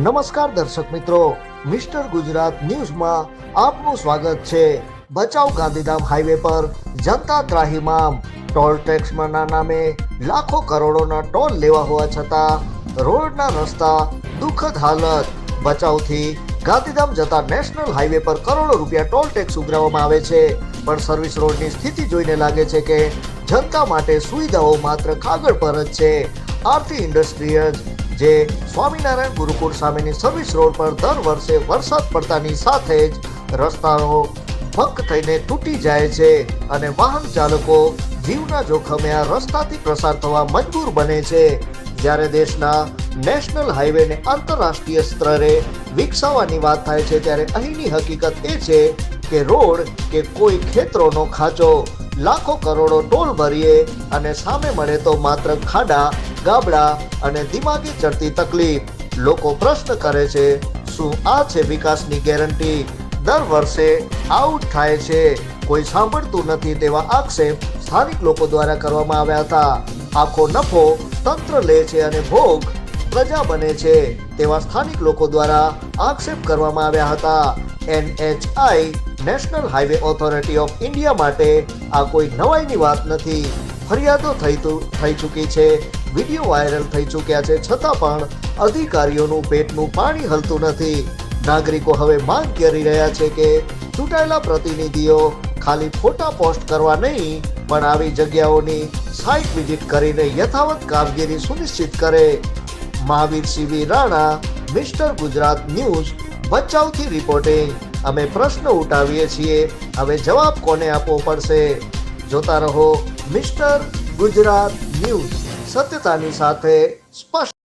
નમસ્કાર દર્શક મિત્રો, મિસ્ટર ગુજરાત ન્યૂઝમાં આપનું સ્વાગત છે બચાવ ગાંધીધામ હાઈવે પર જનતા ત્રાહિમામ. ટોલ ટેક્સના નામે લાખો કરોડોના ટોલ લેવા હોવા છતાં રોડના રસ્તા દુઃખદ હાલત. બચાવથી ગાંધીધામ જતા નેશનલ હાઈવે પર કરોડો રૂપિયા ટોલ ટેક્સ ઉઘરાવવામાં આવે છે. પણ સર્વિસ રોડની સ્થિતિ જોઈને લાગે છે કે જનતા માટે સુવિધાઓ માત્ર કાગળ પર જ છે. આરતી ઇન્ડસ્ટ્રીઝ જે સ્વામિનારાયણ ગુરુકુળ સામેની સર્વિસ રોડ પર દર વર્ષે વરસાદ પડતાની સાથે જ રસ્તાઓ ભક્ક થઈને તૂટી જાય છે અને વાહન ચાલકો જીવના જોખમે આ રસ્તાથી પ્રસાર થવા મજબૂર બને છે. જ્યારે દેશના નેશનલ હાઈવેને આંતરરાષ્ટ્રીય સ્તરે વિકસાવવાની વાત થાય છે, ત્યારે અહીંની હકીકત એ છે કે રોડ કે કોઈ ખેતરોનો ખાંચો. લાખો કરોડો ટોલ ભરીએ અને સામે મળે તો માત્ર ખાડા ગાબડા અને દિમાગી ચડતી તકલીફ. લોકો પ્રશ્ન કરે છે, શું આ છે વિકાસની ગેરંટી? દર વર્ષે આઉટ થાય છે. કોઈ સાંભળતું નથી તેવા આક્ષેપ સ્થાનિક લોકો દ્વારા કરવામાં આવ્યા હતા. આખો નફો તંત્ર લે છે અને ભોગ પ્રજા બને છે, તેવા સ્થાનિક લોકો દ્વારા આક્ષેપ કરવામાં આવ્યા હતા. NHAI, National Highway Authority of India માટે આ કોઈ નવાઈની વાત નથી. ફરિયાદો થઈ થઈ ચૂકી છે. વીડિયો વાયરલ થઈ ચૂક્યા છે, છતાં પણ અધિકારીઓનું પેટનું પાણી હલતું નથી. નાગરિકો હવે માંગ કરી રહ્યા છે કે ચૂંટાયેલા પ્રતિનિધિઓ ખાલી ફોટા પોસ્ટ કરવા નહીં, પણ આવી જગ્યાઓની સાઇટ વિઝિટ કરીને યથાવત કામગીરી સુનિશ્ચિત કરે. Mahavir CV Rana, mister Gujarat news, ભચાઉથી reporting. અમે પ્રશ્ન ઉઠાવીએ છીએ, હવે જવાબ કોને આપવો પડશે? જોતા રહો, મિસ્ટર ગુજરાત ન્યૂઝ. સત્યતાની સાથે સ્પષ્ટ